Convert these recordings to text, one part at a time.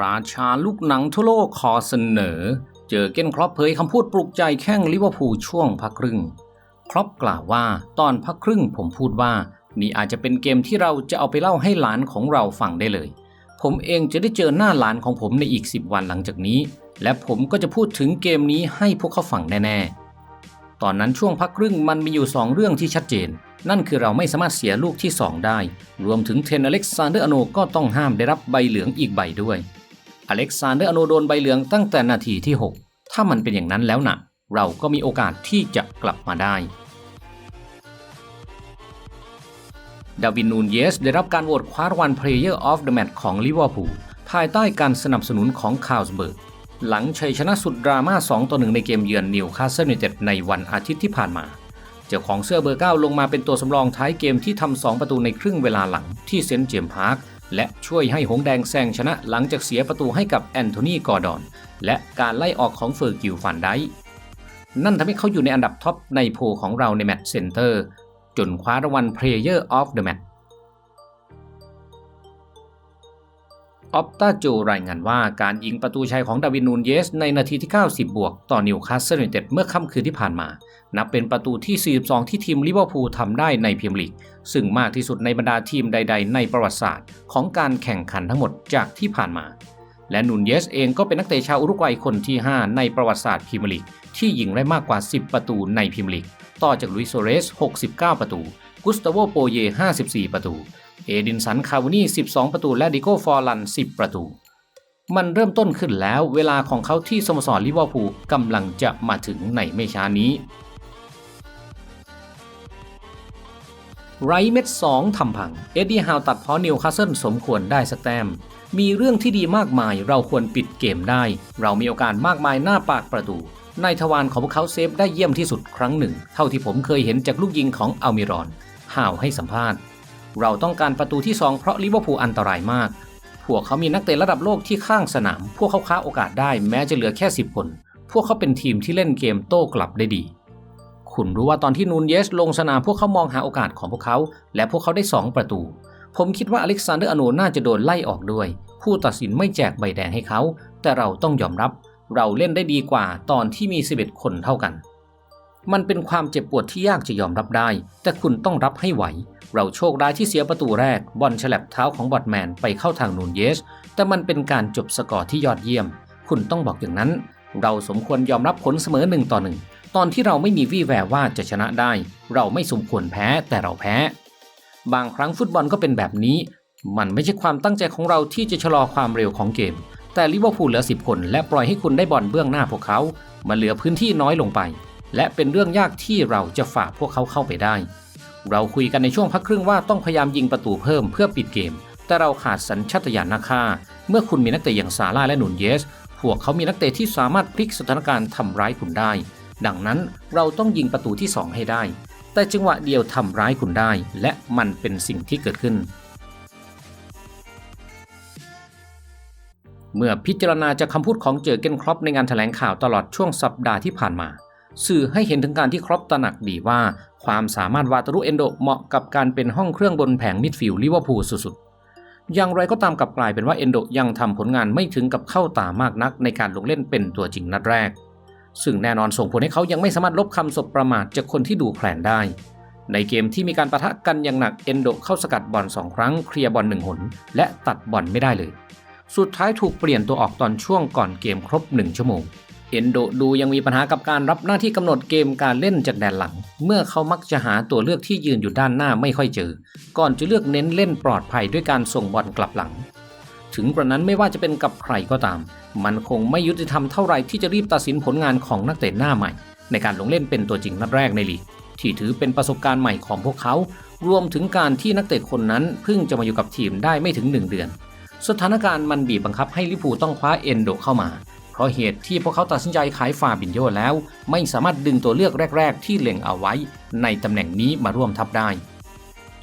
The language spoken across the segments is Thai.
ราชาลูกหนังทั่วโลกขอเสนอ เจอเก้นครอปเผยคำพูดปลุกใจแข้งลิเวอร์พูลช่วงพักครึ่ง ครอปกล่าวว่าตอนพักครึ่งผมพูดว่า นี่อาจจะเป็นเกมที่เราจะเอาไปเล่าให้หลานของเราฟังได้เลย ผมเองจะได้เจอหน้าหลานของผมในอีก 10 วันหลังจากนี้ และผมก็จะพูดถึงเกมนี้ให้พวกเขาฟังแน่ๆ ตอนนั้นช่วงพักครึ่งมันมีอยู่ 2 เรื่องที่ชัดเจน นั่นคือเราไม่สามารถเสียลูกที่ 2 ได้ รวมถึงเทนอเล็กซานเดอร์อโนก็ต้องห้ามได้รับใบเหลืองอีกใบด้วย อเล็กซานเดอร์อโนโดนใบเหลืองตั้งแต่นาทีที่ 6 ถ้ามันเป็นอย่างนั้นแล้วนะเราก็มีโอกาสที่จะกลับมาได้ดาวินนูนเยส ได้รับการโหวตคว้ารางวัล Player of the Match ของลิเวอร์พูลภายใต้การสนับสนุนของคาร์ลสเบิร์ก หลังชัยชนะสุดดราม่า 2 ต่อ 1 ในเกมเยือนนิวคาสเซิลยูไนเต็ดในวันอาทิตย์ที่ผ่านมา เจ้าของเสื้อเบอร์ 9 ลงมาเป็นตัวสำรองท้ายเกมที่ทำ 2 ประตูในครึ่งเวลาหลังที่เซนต์เจมส์พาร์คและช่วยให้หงแดงแซงชนะหลังจากเสียประตูให้กับแอนโทนีกอร์ดอน และการไล่ออกของเฟอร์กิลฟันไดนั่นทำให้เขาอยู่ในอันดับท็อปในโพของเราในแมตช์เซนเตอร์จนคว้ารางวัล Player of the Match ออปตาโจรายงานว่าการยิงประตูชัยของดาวินนูนเยส ในนาทีที่ 90 บวก ต่อนิวคาสเซิลยูไนเต็ดเมื่อค่ำคืนที่ผ่านมา นับเป็นประตูที่ 42 ที่ทีมลิเวอร์พูลทำได้ในพรีเมียร์ลีก ซึ่งมากที่สุดในบรรดาทีมใด ๆ ในประวัติศาสตร์ของการแข่งขันทั้งหมดจากที่ผ่านมา และนูนเยสเองก็เป็นนักเตะชาวอุรุกวัยคนที่ 5 ในประวัติศาสตร์พรีเมียร์ลีกที่ยิงได้มากกว่า 10 ประตูในพรีเมียร์ลีก ต่อจากลุยโซเรส 69 ประตู กุสตาโวโปเย 54 ประตู เอดินสันคาวานี่ 12 ประตู และดิโก้ฟอร์ลัน 10 ประตู มันเริ่มต้นขึ้นแล้วเวลาของเขาที่สโมสรลิเวอร์พูลกำลังจะมาถึงในไม่ช้านี้ ไรเม็ดสองทำพัง เอ็ดดี้ฮาวตัดเพราะนิวคาสเซิลสมควรได้สักแต้มมีเรื่องที่ดีมากมายเราควรปิดเกมได้ เรามีโอกาสมากมายหน้าปากประตูในทวารของพวกเขาเซฟได้เยี่ยมที่สุดครั้งหนึ่ง เท่าที่ผมเคยเห็นจากลูกยิงของอัลมิรอนฮาวให้สัมภาษณ์ เราต้องการประตูที่ 2 เพราะลิเวอร์พูลอันตรายมาก พวกเขามีนักเตะระดับโลกที่ข้างสนาม พวกเขาค้าโอกาสได้แม้จะเหลือแค่ 10 คน พวกเขาเป็นทีมที่เล่นเกมโต้กลับได้ดี คุณรู้ว่าตอนที่นูนเยสลงสนามพวกเขามองหาโอกาสของพวกเขา และพวกเขาได้ 2 ประตู ผมคิดว่าอเล็กซานเดอร์อโนน่าจะโดนไล่ออกด้วย ผู้ตัดสินไม่แจกใบแดงให้เขา แต่เราต้องยอมรับ เราเล่นได้ดีกว่าตอนที่มี 11 คนเท่ากัน มันเป็นความเจ็บปวดที่ยากจะยอมรับได้ แต่คุณต้องรับให้ไหว เราโชคร้ายที่เสียประตูแรก บอลฉลับเท้าของบอดแมนไปเข้าทางนูนเยส แต่มันเป็นการจบสกอร์ที่ยอดเยี่ยม คุณต้องบอกอย่างนั้น เราสมควรยอมรับผลเสมอหนึ่งต่อหนึ่งตอนที่เราไม่มีวี่แววว่าจะชนะได้ เราไม่สมควรแพ้แต่เราแพ้ บางครั้งฟุตบอลก็เป็นแบบนี้ มันไม่ใช่ความตั้งใจของเราที่จะชะลอความเร็วของเกม แต่ลิเวอร์พูลเหลือ 10 คน และปล่อยให้คุณได้บอลเบื้องหน้าพวกเขามาเหลือพื้นที่น้อยลงไป และเป็นเรื่องยากที่เราจะฝ่าพวกเขาเข้าไปได้ เราคุยกันในช่วงพักครึ่งว่าต้องพยายามยิงประตูเพิ่มเพื่อปิดเกม แต่เราขาดสัญชาตญาณนักฆ่า เมื่อคุณมีนักเตะอย่างซาร่าและหนุนเยส พวกเขามีนักเตะที่สามารถพลิกสถานการณ์ทำร้ายคุณได้ ดังนั้นเราต้องยิงประตูที่ 2 ให้ได้ แต่จังหวะเดียวทำร้ายคุณได้ และมันเป็นสิ่งที่เกิดขึ้นเมื่อพิจารณาจากคำพูดของเจอเกนครอปในงานแถลงข่าวตลอดช่วงสัปดาห์ที่ผ่านมา สื่อให้เห็นถึงการที่ครอปตระหนักดีว่า ความสามารถวาตารุเอนโดเหมาะกับการเป็นห้องเครื่องบนแผงมิดฟิลด์ลิเวอร์พูลสุดๆ อย่างไรก็ตามกลับกลายเป็นว่าเอนโดยังทำผลงานไม่ถึงกับเข้าตามากนักในการลงเล่นเป็นตัวจริงนัดแรก ซึ่งแน่นอนส่งผลให้เขายังไม่สามารถลบคำสบประมาทจากคนที่ดูแคลนได้ ในเกมที่มีการประทะกันอย่างหนักเอนโดเข้าสกัดบอลสองครั้งเคลียร์บอลหนึ่งหน และตัดบอลไม่ได้เลย สุดท้ายถูกเปลี่ยนตัวออกตอนช่วงก่อนเกมครบ1ชั่วโมง เอนโดดูยังมีปัญหากับการรับหน้าที่กำหนดเกมการเล่นจากแดนหลัง เมื่อเขามักจะหาตัวเลือกที่ยืนอยู่ด้านหน้าไม่ค่อยเจอ ก่อนจะเลือกเน้นเล่นปลอดภัยด้วยการส่งบอลกลับหลัง ถึงกระนั้นไม่ว่าจะเป็นกับใครก็ตาม มันคงไม่ยุติธรรมเท่าไหร่ที่จะรีบตัดสินผลงานของนักเตะหน้าใหม่ ในการลงเล่นเป็นตัวจริงนัดแรกในลีกที่ถือเป็นประสบการณ์ใหม่ของพวกเขา รวมถึงการที่นักเตะคนนั้นเพิ่งจะมาอยู่กับทีมได้ไม่ถึง 1 เดือน สถานการณ์มันบีบบังคับให้ลิเวอร์พูต้องคว้าเอนโดเข้ามา เพราะเหตุที่พวกเขาตัดสินใจขายฟาบินโยแล้ว ไม่สามารถดึงตัวเลือกแรก ๆ ที่เล็งเอาไว้ ในตำแหน่งนี้มาร่วมทัพได้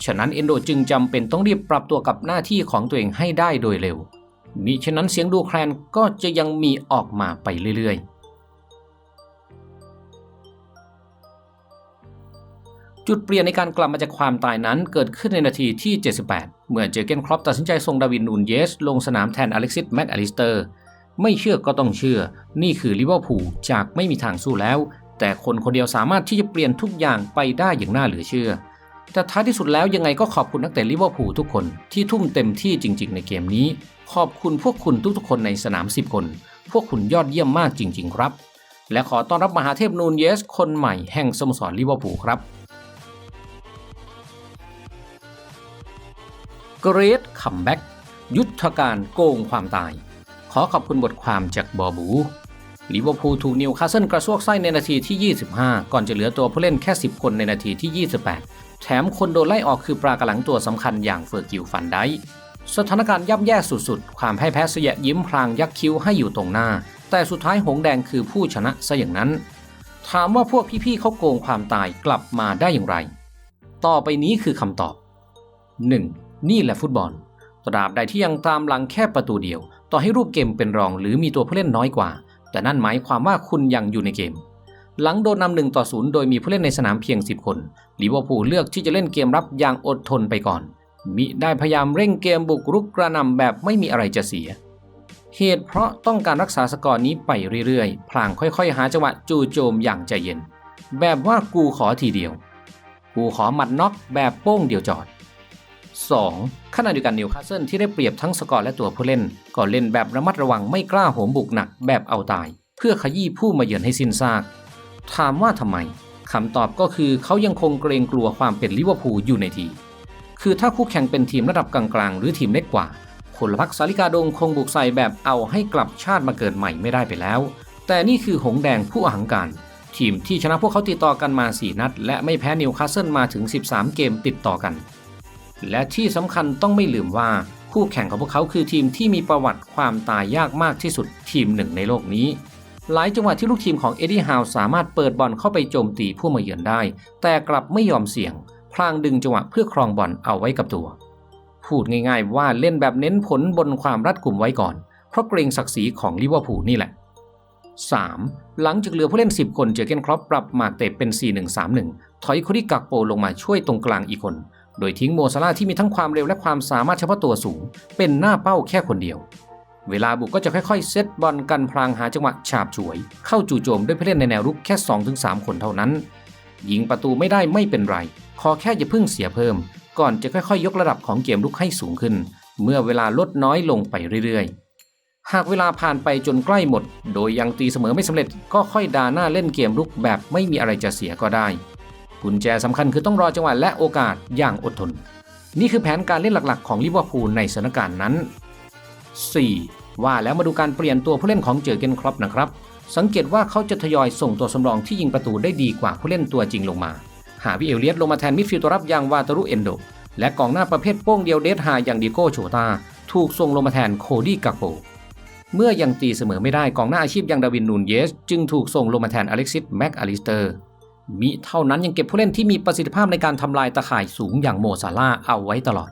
ฉะนั้นเอนโดจึงจำเป็นต้องรีบปรับตัวกับหน้าที่ของตัวเองให้ได้โดยเร็วมิฉะนั้นเสียงดูแคลนก็จะยังมีออกมาไปเรื่อย ๆ จุดเปลี่ยนในการกลับมาจากความตายนั้นเกิดขึ้นในนาทีที่ 78 เมื่อเจอเกนครอปตัดสินใจส่งดาวินนูนเยส ลงสนามแทนอเล็กซิสแม็กอลิสเตอร์ ไม่เชื่อก็ต้องเชื่อ นี่คือลิเวอร์พูลจากไม่มีทางสู้แล้ว แต่คนคนเดียวสามารถที่จะเปลี่ยนทุกอย่างไปได้อย่างน่าเหลือเชื่อ แต่ท้ายที่สุดแล้วยังไงก็ขอบคุณนักเตะลิเวอร์พูลทุกคนที่ทุ่มเต็มที่จริง ๆ ในเกมนี้ ขอบคุณพวกคุณทุกๆคนในสนาม 10 คน พวกคุณยอดเยี่ยมมากจริง ๆ ครับ และขอต้อนรับมหาเทพนูนเยส คนใหม่แห่งสโมสรลิเวอร์พูลครับเกรดคัมแบ็กยุทธการโกงความตาย ขอขอบคุณบทความจากบอบูลิเวอร์พูลถูกนิวคาสเซิลกระซวกไส้ในนาทีที่ 25 ก่อนจะเหลือตัวผู้เล่นแค่ 10 คนในนาทีที่ 28 แถมคนโดนไล่ออกคือปลากระหลังตัวสำคัญอย่างเฟอร์กิวฟันไดค์สถานการณ์ย่ำแย่สุดๆ ความพ่ายแพ้เสียยิ้มพลางยักคิ้วให้อยู่ตรงหน้า แต่สุดท้ายหงแดงคือผู้ชนะซะอย่างนั้น ถามว่าพวกพี่ๆเขาโกงความตายกลับมาได้อย่างไร ต่อไปนี้คือคำตอบ 1. นี่แหละฟุตบอล ตราบใดที่ยังตามหลังแค่ประตูเดียว ต่อให้รูปเกมเป็นรองหรือมีตัวผู้เล่นน้อยกว่า แต่นั่นหมายความว่าคุณยังอยู่ในเกม หลังโดนนำหนึ่งต่อศูนย์โดยมีผู้เล่นในสนามเพียง 10 คนลิเวอร์พูลเลือกที่จะเล่นเกมรับอย่างอดทนไปก่อน มิได้พยายามเร่งเกมบุกรุกกระนำแบบไม่มีอะไรจะเสีย เหตุเพราะต้องการรักษาสกอร์นี้ไปเรื่อยๆ พลางค่อยๆ หาจังหวะจู่โจมอย่างใจเย็น แบบว่ากูขอทีเดียว กูขอหมัดน็อกแบบโป้งเดียวจอด 2. ขณะเดียวกันนิวคาสเซิลที่ได้เปรียบทั้งสกอร์และตัวผู้เล่น ก็เล่นแบบระมัดระวังไม่กล้าโหมบุกหนักแบบเอาตาย เพื่อขยี้ผู้มาเยือนให้สิ้นซาก ถามว่าทำไมคำตอบก็คือเขายังคงเกรงกลัวความเป็นลิเวอร์พูลอยู่ในที คือถ้าคู่แข่งเป็นทีมระดับกลางๆ หรือทีมเล็กกว่าพลพักสาลิกาดงคงบุกใส่แบบเอาให้กลับชาติมาเกิดใหม่ไม่ได้ไปแล้ว แต่นี่คือหงแดงผู้อหังการ ทีมที่ชนะพวกเขาติดต่อกันมา 4 นัด และไม่แพ้นิวคาสเซิลมาถึง 13 เกมติดต่อกัน และที่สำคัญต้องไม่ลืมว่าคู่แข่งของพวกเขาคือทีมที่มีประวัติความตายยากมากที่สุดทีมหนึ่งในโลกนี้ หลายจังหวะที่ลูกทีมของเอ็ดดี้ฮาวสามารถเปิดบอลเข้าไปโจมตีผู้มาเยือนได้ แต่กลับไม่ยอมเสี่ยง พลางดึงจังหวะเพื่อครองบอลเอาไว้กับตัว พูดง่ายๆ ว่าเล่นแบบเน้นผลบนความรัดกุมไว้ก่อน เพราะเกรงศักดิ์ศรีของลิเวอร์พูลนี่แหละ 3. หลังจากเหลือผู้เล่น 10 คนเจอเกนครอปปรับมาเตะเป็น 4-1-3-1 ถอยโคดิกักโปลงมาช่วยตรงกลางอีกคน โดยทิ้งโมซาลาที่มีทั้งความเร็วและความสามารถเฉพาะตัวสูง เป็นหน้าเป้าแค่คนเดียว เวลาบุกก็จะค่อยๆ เซตบอลกันพลางหาจังหวะฉาบฉวย เข้าจู่โจมด้วยผู้เล่นในแนวรุกแค่ 2-3 คนเท่านั้น ยิงประตูไม่ได้ไม่เป็นไร ขอแค่อย่าพิ่งเสียเพิ่ม ก่อนจะค่อยๆ ยกระดับของเกมลุกให้สูงขึ้น เมื่อเวลาลดน้อยลงไปเรื่อยๆหากเวลาผ่านไปจนใกล้หมด โดยยังตีเสมอไม่สำเร็จก็ค่อยดาหน้าเล่นเกมลุกแบบไม่มีอะไรจะเสียก็ได้ กุญแจสำคัญคือต้องรอจังหวะและโอกาสอย่างอดทน นี่คือแผนการเล่นหลักๆ ของลิเวอร์พูลในสถานการณ์นั้น 4. ว่าแล้วมาดูการเปลี่ยนตัวผู้เล่นของเจอเกนครอปนะครับ สังเกตว่าเขาจะทยอยส่งตัวสำรองที่ยิงประตูได้ดีกว่าผู้เล่นตัวจริงลงมา หาวิเอลเลียสลงมาแทนมิดฟิลด์ตัวรับอย่างวาตารุเอนโด และกองหน้าประเภทโป้งเดียวเดดฮาอย่างดิโก้โชตาถูกส่งลงมาแทนโคดี้กักโปเมื่อยังตีเสมอไม่ได้กองหน้าอาชีพอย่างดาวินนูนเยส จึงถูกส่งลงมาแทนอเล็กซิสแม็กอลิสเตอร์ มิเท่านั้นยังเก็บผู้เล่นที่มีประสิทธิภาพในการทำลายตะข่ายสูงอย่างโมซาลาเอาไว้ตลอด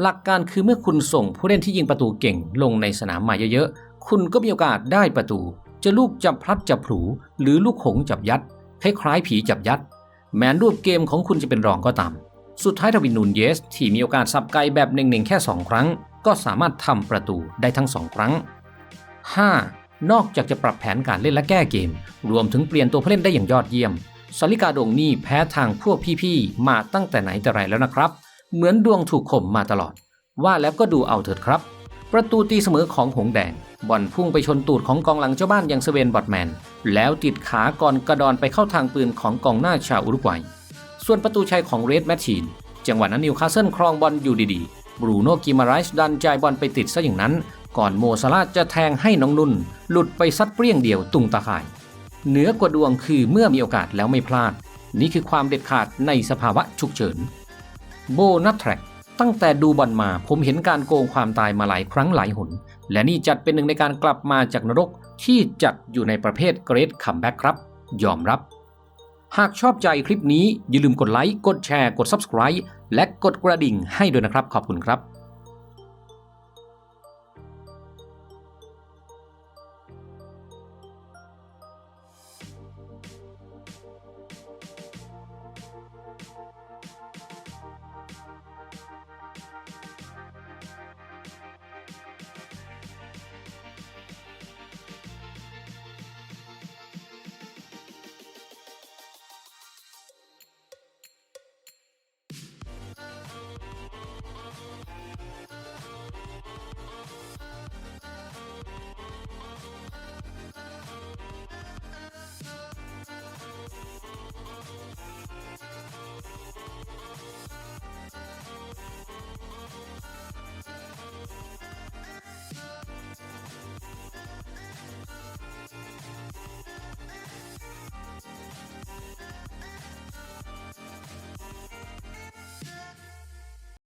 หลักการคือเมื่อคุณส่งผู้เล่นที่ยิงประตูเก่งลงในสนามมาเยอะๆ คุณก็มีโอกาสได้ประตู จะลูกจับพลัดจับผูหรือลูกหงจับยัด คล้ายๆผีจับยัด แม้รูปเกมของคุณจะเป็นรองก็ตาม สุดท้ายทวินนูนเยส ที่มีโอกาสสับไกแบบเน่งๆแค่ 2 ครั้ง ก็สามารถทำประตูได้ทั้ง 2 ครั้ง 5. นอกจากจะปรับแผนการเล่นและแก้เกม รวมถึงเปลี่ยนตัวผู้เล่นได้อย่างยอดเยี่ยม สาลิกาดงนี่แพ้ทางพวกพี่ๆ มาตั้งแต่ไหนแต่ไรแล้วนะครับ เหมือนดวงถูกข่มมาตลอด ว่าแล้วก็ดูเอาเถิดครับ ประตูตีเสมอของหงแดง บอลพุ่งไปชนตูดของกองหลังเจ้าบ้านอย่างเซเวนบอตแมน แล้วติดขาก่อนกระดอนไปเข้าทางปืนของกองหน้าชาวอุรุกวัย ส่วนประตูชัยของเรดแมชชีน จังหวะนั้นนิวคาสเซิลครองบอลอยู่ดีๆ บรูโน่กิมาไรส์ดันจ่ายบอลไปติดซะอย่างนั้น ก่อนโมซาลาจะแทงให้น้องนุ่น หลุดไปซัดเปรี้ยงเดียวตุงตาข่าย เหนือกว่าดวงคือเมื่อมีโอกาสแล้วไม่พลาด นี่คือความเด็ดขาดในสภาวะฉุกเฉิน โบนัสแทร็กตั้งแต่ดูบอลมาผมเห็นการโกงความตายมาหลายครั้งหลายหน และนี่จัดเป็นหนึ่งในการกลับมาจากนรกที่จัดอยู่ในประเภทเกรดคัมแบ็กครับ ยอมรับ หากชอบใจคลิปนี้อย่าลืมกดไลค์ กดแชร์ กด Subscribe และกดกระดิ่งให้ด้วยนะครับ ขอบคุณครับ